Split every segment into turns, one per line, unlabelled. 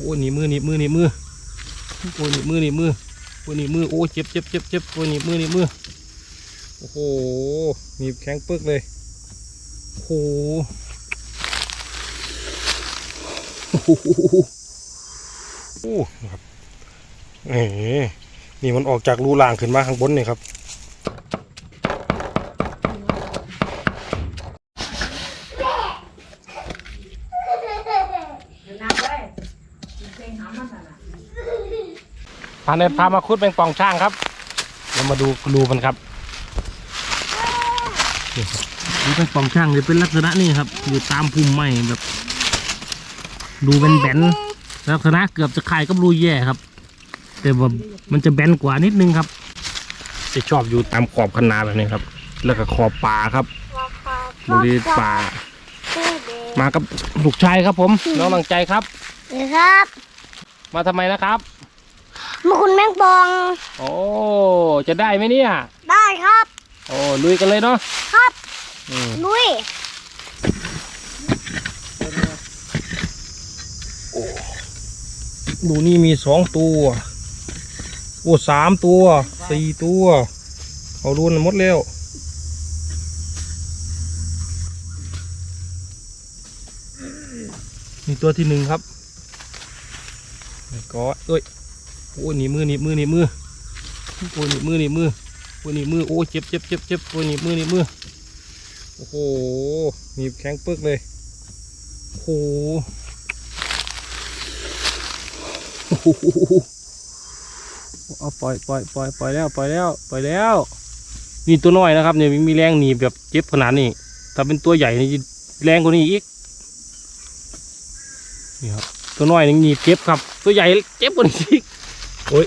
โอ้ยหนีบมือหนีบมือหนีบมือโอ้ยหนีบมือหนีบมือโอ้ยหนีบมือโอ้เจ็บเจ็บเจ็บเจ็บโอ้ยหนีบมือหนีบมือโอ้โหหนีบแข็งปึกเลยโอ้โหโอ้โหโอ้ครับเอ๋นี่มันออกจากรูล่างขึ้นมาข้างบนนี่ครับ พาเนพามาคุดเป็นปล่องช่างครับเรามาดูรูมันครับนี่ครับดูเป็นปล่องช่างเลยเป็นลักษณะนี่ครับ อยู่ตามพุ่มไม้แบบ ดูเป็นแบนๆลักษณะเกือบจะคล้ายกับรูแย่ครับ แต่ว่ามันจะแบนกว่านิดนึงครับ จะชอบอยู่ตามขอบคันนาแบบนี้ครับ แล้วก็ขอบป่าครับบริเวณป่า มากับลูกชายครับผม น้องหลังใจครับ
เดี๋ยวครับ
มาทำไมนะครับ
มาคุณแมงปอง
โอ้ จะได้ไหมเนี่ย
ได้ครับ
โอ้ลุยกันเลยเนาะ
ครับ
อืม
ลุย
ดูนี่มีสองตัว โอ้สามตัว สี่ตัวเขารุนหมดแล้วนี่ตัวที่หนึ่งครับแล้วก็เอ้ย โอ้หนีมือหนีมือหนีมือโอ้หนีมือหนีมือโอ้หนีมือโอ้เจ็บเจ็บเจ็บเจ็บโอ้หนีมือหนีมือโอ้โหหนีแข็งปึกเลยโอ้โหโอ้โหเอาปล่อยปล่อยปล่อยปล่อยแล้วปล่อยแล้วปล่อยแล้ว นี่ตัวน้อยนะครับเนี่ยมีแรงหนีแบบเจ็บขนาดนี้ถ้าเป็นตัวใหญ่นี่แรงกว่านี้อีกนี่ครับตัวน้อยนี่หนีบเจ็บครับ ตัวใหญ่เจ็บกว่านี้อีก โอ้ย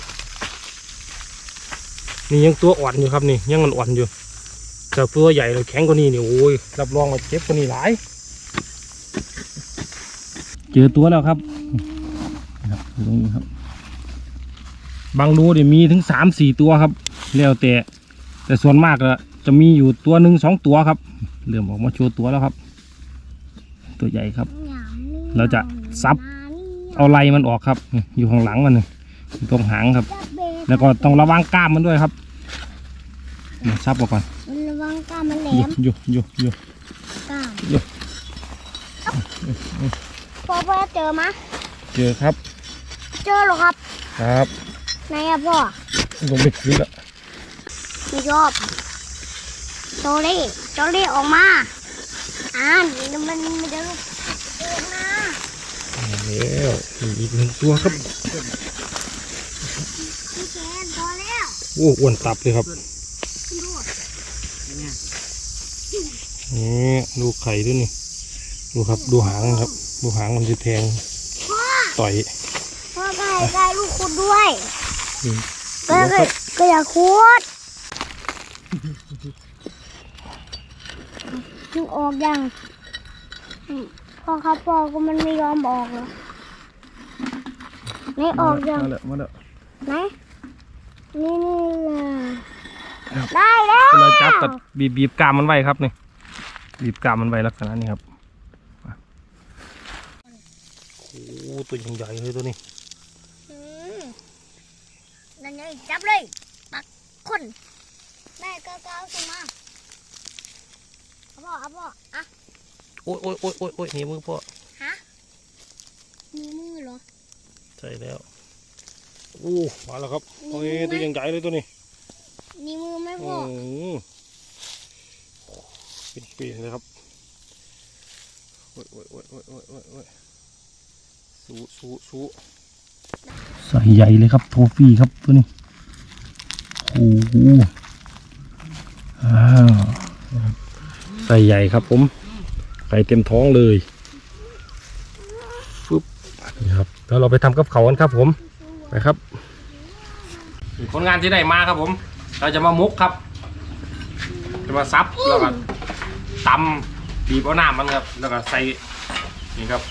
นี่ยังตัวอ่อนอยู่ครับนี่ยังมันอ่อนอยู่แต่ตัวใหญ่เลยแข็งกว่านี้นี่โอ้ยรับรองว่าเจ็บกว่านี้หลาย เจอตัวแล้วครับครับตรงนี้ครับ บางรูเนี่ยมีถึงสามสี่ตัวครับแล้วแต่แต่ส่วนมากอะจะมีอยู่ตัวหนึ่งสองตัวครับเริ่มออกมาโชว์ตัวแล้วครับ ตัวใหญ่ครับ เราจะซับเอาไล่มันออกครับ อยู่ข้างหลังมันนี่อยู่ ตรงหางครับ แล้วก็ต้องระวังกล้ามมันด้วยครับมาซับออกก่อน
ระวังกล้ามมันแหล
อยู่
ม
อยู่อยู่อยู่
กล้าม
อยู่
พ่อพ่อเจอมะ
เจอครับ
เจอเหรอครับ
ครับ
ไหนอะพ่อ
ลงไปคืนแล้ว
ไม่ชอบโจลี่โจลี่ออกมาอ่านมันมันจะลุกเองนะ
แล้วมีอีกหนึ่งตัวครับ
พี่แกนพอแล้ว
โอ้อ้วนตับเลยครับ
ดู
นี่ดูไข่ด้วยนี่ ดูครับ ดูหางครับ ดูหางมันจะแทง
พ่อ
ต่อย
พ่อไก่ไก่ลูกคุณด้วย
อืม
ก็ก็ก็อย่าคูดมันออกยังอืมพ่อครับพ่อก็มันไม่ยอมออกเหรอไม่ออกยัง
มาแล้วมาแล้ว
ไหน นี่นี่
ครับ
ได้แล้ว
เวลาจับตัดบีบบีบกรามมันไว้ครับนี่บีบกรามมันไว้ลักษณะนี้ครับมาโอ้ตัวใหญ่ๆเลยตัวนี้
อืมนั่นไงจับเลยปักคนแม่ก็ก้าวขึ้นมาเอาพ่อเอาพ่ออะ
โอ้ยโอ้ยโอ้ยโอ้ยโอ้ยหนี่มือพ่อ
ฮะมีมือเหรอ
ใช่แล้วโอ้มาแล้วครับ โอ้ยตัวใหญ่ๆเลยตัวนี้
มีมือไหม
อื
พ่อ
มเป็นปีเลยครับโอ้ยโอ้ยโอ้ยโอ้ยโอ้ยโอ้ยโอ้ยสู้สู้สู้ใส่ใหญ่เลยครับโทฟี่ครับตัวนี้โอ้โหอ้าวใส่ใหญ่ครับผมไข่เต็มท้องเลยฟึบนี่ครับแล้วเราไปทำกับเขากันครับผมไปครับ คนงานที่ได้มาครับผม เราจะมามุกครับ จะมาซับแล้วก็ตำบีบเอาน้ำมันครับ แล้วก็ใส่นี่ครับ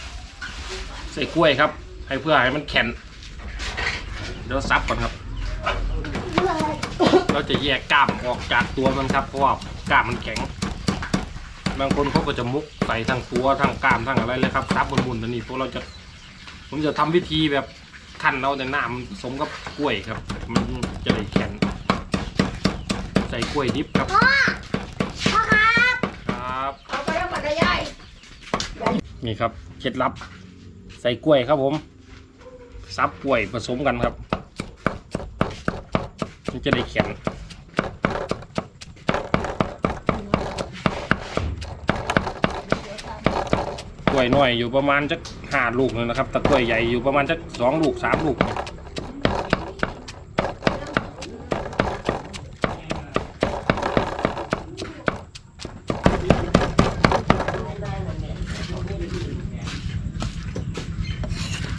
ใส่กล้วยครับ ให้เพื่อให้มันแข็งเดี๋ยวซับก่อนครับ เราจะแยกกล้ามออกจากตัวมันครับเพราะว่ากล้ามมันแข็งบางคนเขาก็จะมุกใส่ทั้งตัวทั้งกล้ามทั้งอะไรเลยครับซับมุนๆนั่นนี่พวกเราจะผมจะทำวิธีแบบ ขั้นเอาแต่น้ำผสมกับกล้วยครับ มันจะได้แข็งใส่กล้วยดิบครับ
พ่อ พ่อครับ
ครับ
เอาไปแล้วมันได้ย่าย
นี่ครับเคล็ดลับ ใส่กล้วยครับผมซับกล้วยผสมกันครับ มันจะได้แข็ง วยน้อยอยู่ประมาณจักห้าลูกเลยนะครับแต่กล้วยใหญ่อยู่ประมาณจักสองลูกสามลูก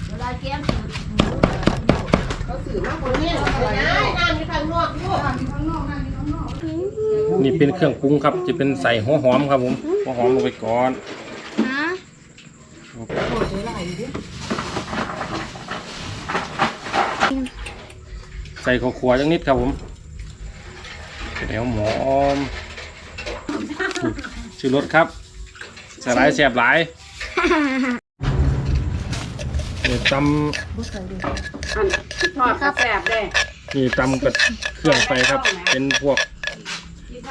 เวลาเกมเขาสื่อมากกว่านี้ย่ายน้ำมีข้างนอกอยู่น้ำมีข้างนอกน้ำมีข้างนอก
นี่เป็นเครื่องปรุงครับ จะเป็นใส่หัวหอมครับผมหัวหอมลงไปก่อน
ฮะ
ใส่ข้าวคั่วจังนิดครับผมเดี๋ยวหมอมชื่อรสครับสลายแสบหลายเดี๋ยวต
อันทอดกระแสบเลยำ
นี่ตำกับเครื่องไปครับ เป็นพวก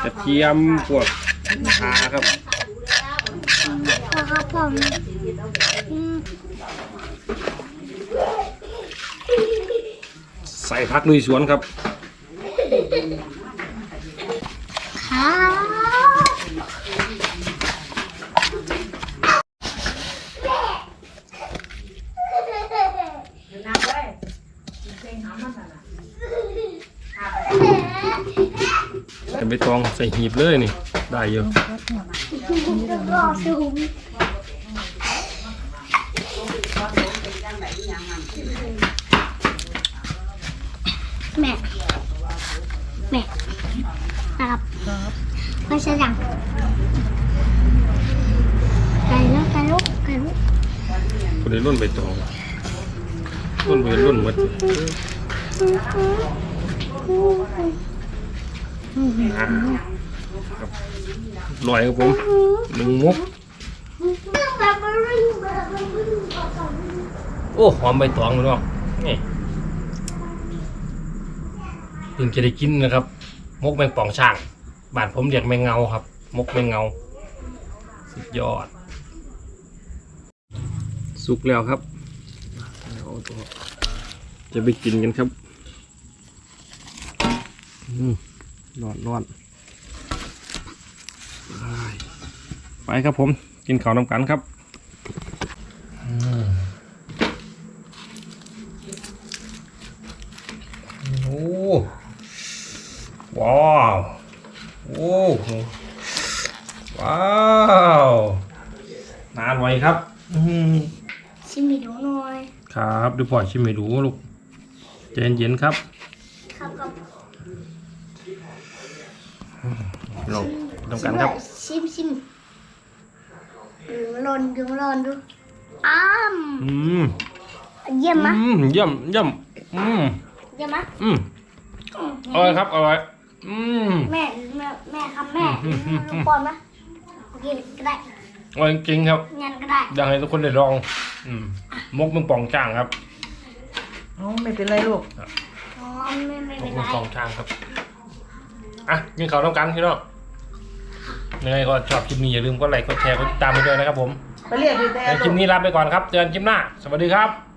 กระเทียมพวกขาครับ
พ่อครับผมอืม
ใส่ผักลุยสวนครับ
ครับ
น้ำได้เพลงน้ำมันน่ะ
แต่ใบตองใส่หีบเลยนี่ ได้เยอะ
รอดูแม่แม่นะครับไม่ใช่ดังไก่แล้วไก่ลูกไก่ลูก
คนนี้รุ่นใบตองรุ่นใบรุ่นหมดอ่าครับ ลอยครับผมหนึ่งมุก โอ้หอมใบตองเลยเนาะนี่เพิ่งจะได้กินนะครับ มกแมงป่องช่างบ้านผมเรียกแมงเงาครับ มกแมงเงา สุดยอด สุกแล้วครับจะไปกินกันครับอืมร้อนร้อนไป ไปครับผมกินข้าวน้ำกันครับอืมโอ้ว้าวโอ้ว้าวนานไวครับอืม
ชิมให้ดูหน่อย
ครับดูพ่อชิมให้ดูลูกใจเย็นๆครับ
ครับครับ
ลองทำกันครับ
ชิมชิม อืมลนดูลนดูอ้าม
อืม
เยี่ยมมะ
อืมเยี่ยมเยี่ยมอืม
เยี่ยมมะ
อืมอร่อยครับอร่อยอืม
แม่แม่แม่ครับแม่
อืมอืมอืม
ป้อนมะโอเคก็ได้
อร่อยจริงๆครับ
งั้นก็ได้
อยากให้ทุกคนได้ลอง อืมมกมึงป่องจ้างครับ
อ๋อไม่เป็นไรลูก
อ๋อไม่ไม่
ม
เป็
ก
น
มึ
ไรง
ป่องจ้างครับอะกินข้าวน้ำกันพี่น้อง ยังไงก็ชอบคลิปนี้อย่าลืมกดไลค์กดแชร์กดติดตามไปด้วยนะครับผม
ไปเรียกดีแต่
ในคลิปนี้ลาไปก่อนครับเจอกันคลิปหน้า สวัสดีครับ